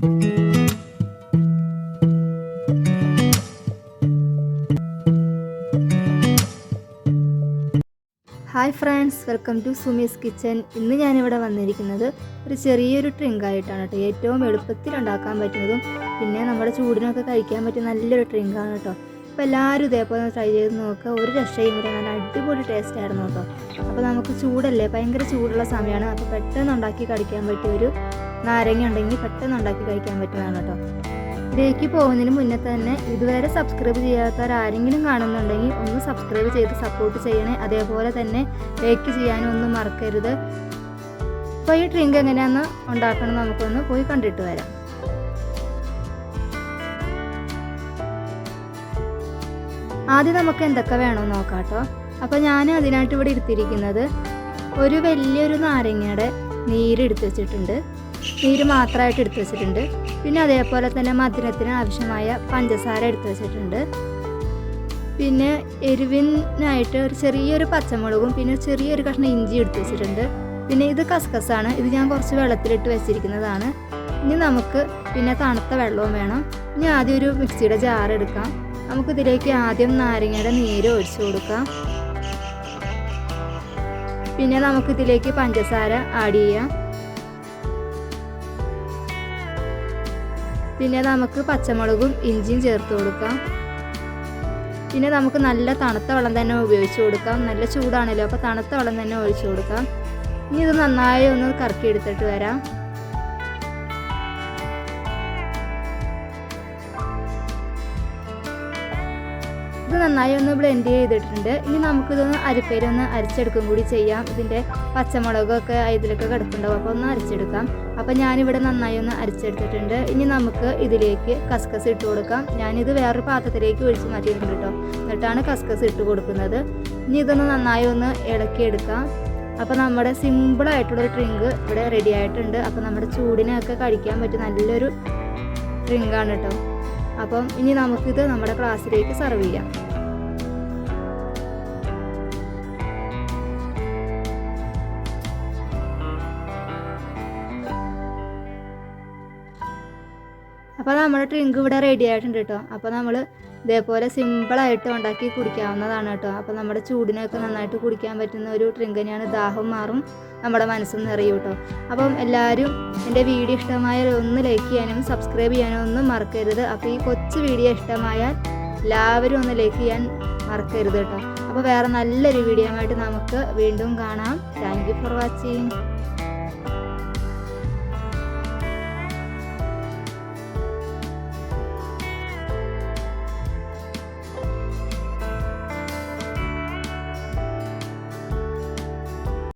Hi friends welcome to Sumi's kitchen. ഇന്ന് ഞാനിവിടെ വന്നിരിക്കുന്നത് ഒരു ചെറിയൊരു ഡ്രിങ്ക് ആയിട്ടാണ് കേട്ടോ. ഏറ്റവും എളുപ്പത്തിൽ ഉണ്ടാക്കാൻ പറ്റുന്നതും പിന്നെ നമ്മുടെ ചൂടിനൊക്കെ കഴിക്കാൻ പറ്റിയ നല്ലൊരു ഡ്രിങ്കാണ് കേട്ടോ. അപ്പോൾ എല്ലാവരും ഇതേപോലെ ട്രൈ ചെയ്ത് നോക്കുക ഒരു രക്ഷയും ഇല്ല. നല്ല അടിപൊളി ടേസ്റ്റ് ആയിരുന്നു കേട്ടോ. അപ്പോൾ നമുക്ക് ചൂടല്ലേ? ഭയങ്കര ചൂടുള്ള സമയമാണ്. അപ്പോൾ പെട്ടെന്ന് ഉണ്ടാക്കി കഴിക്കാൻ പറ്റിയ ഒരു നാരങ്ങ ഉണ്ടെങ്കിൽ പെട്ടെന്ന് ഉണ്ടാക്കി കഴിക്കാൻ പറ്റുന്നതാണ് കേട്ടോ. ഇതിലേക്ക് പോകുന്നതിന് മുന്നേ തന്നെ ഇതുവരെ സബ്സ്ക്രൈബ് ചെയ്യാത്തവർ ആരെങ്കിലും കാണുന്നുണ്ടെങ്കിൽ ഒന്ന് സബ്സ്ക്രൈബ് ചെയ്ത് സപ്പോർട്ട് ചെയ്യണേ. അതേപോലെ തന്നെ ലൈക്ക് ചെയ്യാനും ഒന്നും മറക്കരുത്. അപ്പോൾ ഈ ഡ്രിങ്ക് എങ്ങനെയാണെന്ന് ഉണ്ടാക്കണം നമുക്കൊന്ന് പോയി കണ്ടിട്ട് വരാം. ആദ്യം നമുക്ക് എന്തൊക്കെ വേണമെന്ന് നോക്കാം കേട്ടോ. അപ്പോൾ ഞാൻ അതിനായിട്ട് ഇവിടെ എടുത്തിരിക്കുന്നത് ഒരു വലിയൊരു നാരങ്ങയുടെ നീര് എടുത്ത് വെച്ചിട്ടുണ്ട്. നീര് മാത്രമായിട്ട് എടുത്തു വെച്ചിട്ടുണ്ട്. പിന്നെ അതേപോലെ തന്നെ മധുരത്തിന് ആവശ്യമായ പഞ്ചസാര എടുത്തു വെച്ചിട്ടുണ്ട്. പിന്നെ എരിവിനായിട്ട് ഒരു ചെറിയൊരു പച്ചമുളകും പിന്നെ ചെറിയൊരു കഷ്ണം ഇഞ്ചി എടുത്തു വെച്ചിട്ടുണ്ട്. പിന്നെ ഇത് കസ്കസാണ്. ഇത് ഞാൻ കുറച്ച് വെള്ളത്തിലിട്ട് വെച്ചിരിക്കുന്നതാണ്. ഇനി നമുക്ക് പിന്നെ തണുത്ത വെള്ളവും വേണം. ഇനി ആദ്യം ഒരു മിക്സിയുടെ ജാർ എടുക്കാം. നമുക്കിതിലേക്ക് ആദ്യം നാരങ്ങയുടെ നീര് ഒഴിച്ചു കൊടുക്കാം. പിന്നെ നമുക്കിതിലേക്ക് പഞ്ചസാര ആഡ് ചെയ്യാം. പിന്നെ നമുക്ക് പച്ചമുളകും ഇഞ്ചിയും ചേർത്ത് കൊടുക്കാം. പിന്നെ നമുക്ക് നല്ല തണുത്ത വെള്ളം തന്നെ ഉപയോഗിച്ച് കൊടുക്കാം. നല്ല ചൂടാണല്ലോ അപ്പോൾ തണുത്ത വെള്ളം തന്നെ ഒഴിച്ചു കൊടുക്കാം. ഇനി ഇത് നന്നായി ഒന്ന് കറക്കി എടുത്തിട്ട് വരാം. ഇത് നന്നായി ഒന്ന് ബ്ലെൻഡ് ചെയ്തിട്ടുണ്ട്. ഇനി നമുക്കിതൊന്ന് അരിപ്പേരൊന്ന് അരിച്ചെടുക്കും കൂടി ചെയ്യാം. ഇതിന്റെ പച്ചമുളകൊക്കെ ഇതിലൊക്കെ കിടപ്പുണ്ടാവും. അപ്പോൾ ഒന്ന് അരിച്ചെടുക്കാം. അപ്പോൾ ഞാനിവിടെ നന്നായി ഒന്ന് അരിച്ചെടുത്തിട്ടുണ്ട്. ഇനി നമുക്ക് ഇതിലേക്ക് കസ്കസ് ഇട്ട് കൊടുക്കാം. ഞാനിത് വേറൊരു പാത്രത്തിലേക്ക് ഒഴിച്ച് മാറ്റിയിട്ടുണ്ട് കേട്ടോ. എന്നിട്ടാണ് കസ്കസ് ഇട്ട് കൊടുക്കുന്നത്. ഇനി ഇതൊന്ന് നന്നായി ഒന്ന് ഇളക്കിയെടുക്കാം. അപ്പോൾ നമ്മുടെ സിമ്പിളായിട്ടുള്ളൊരു ഡ്രിങ്ക് ഇവിടെ റെഡി ആയിട്ടുണ്ട്. അപ്പോൾ നമ്മുടെ ചൂടിനൊക്കെ കഴിക്കാൻ പറ്റിയ നല്ലൊരു ഡ്രിങ്കാണ് കേട്ടോ. അപ്പം ഇനി നമുക്കിത് നമ്മുടെ ക്ലാസ്സിലേക്ക് സെർവ് ചെയ്യാം. അപ്പോൾ നമ്മുടെ ഡ്രിങ്ക് ഇവിടെ റെഡി ആയിട്ടുണ്ട് കേട്ടോ അപ്പോൾ നമ്മൾ ഇതേപോലെ സിമ്പിളായിട്ട് ഉണ്ടാക്കി കുടിക്കാവുന്നതാണ് കേട്ടോ അപ്പോൾ നമ്മുടെ ചൂടിനൊക്കെ നന്നായിട്ട് കുടിക്കാൻ പറ്റുന്ന ഒരു ഡ്രിങ്ക് തന്നെയാണ് ദാഹം മാറും നമ്മുടെ മനസ്സും നിറയും കേട്ടോ അപ്പം എല്ലാവരും എന്റെ വീഡിയോ ഇഷ്ടമായാൽ ഒന്ന് ലൈക്ക് ചെയ്യാനും സബ്സ്ക്രൈബ് ചെയ്യാനും ഒന്നും മറക്കരുത്. അപ്പോൾ ഈ കൊച്ചു വീഡിയോ ഇഷ്ടമായാൽ എല്ലാവരും ഒന്ന് ലൈക്ക് ചെയ്യാൻ മറക്കരുത് കേട്ടോ അപ്പോൾ വേറെ നല്ലൊരു വീഡിയോ ആയിട്ട് നമുക്ക് വീണ്ടും കാണാം. Thank you for watching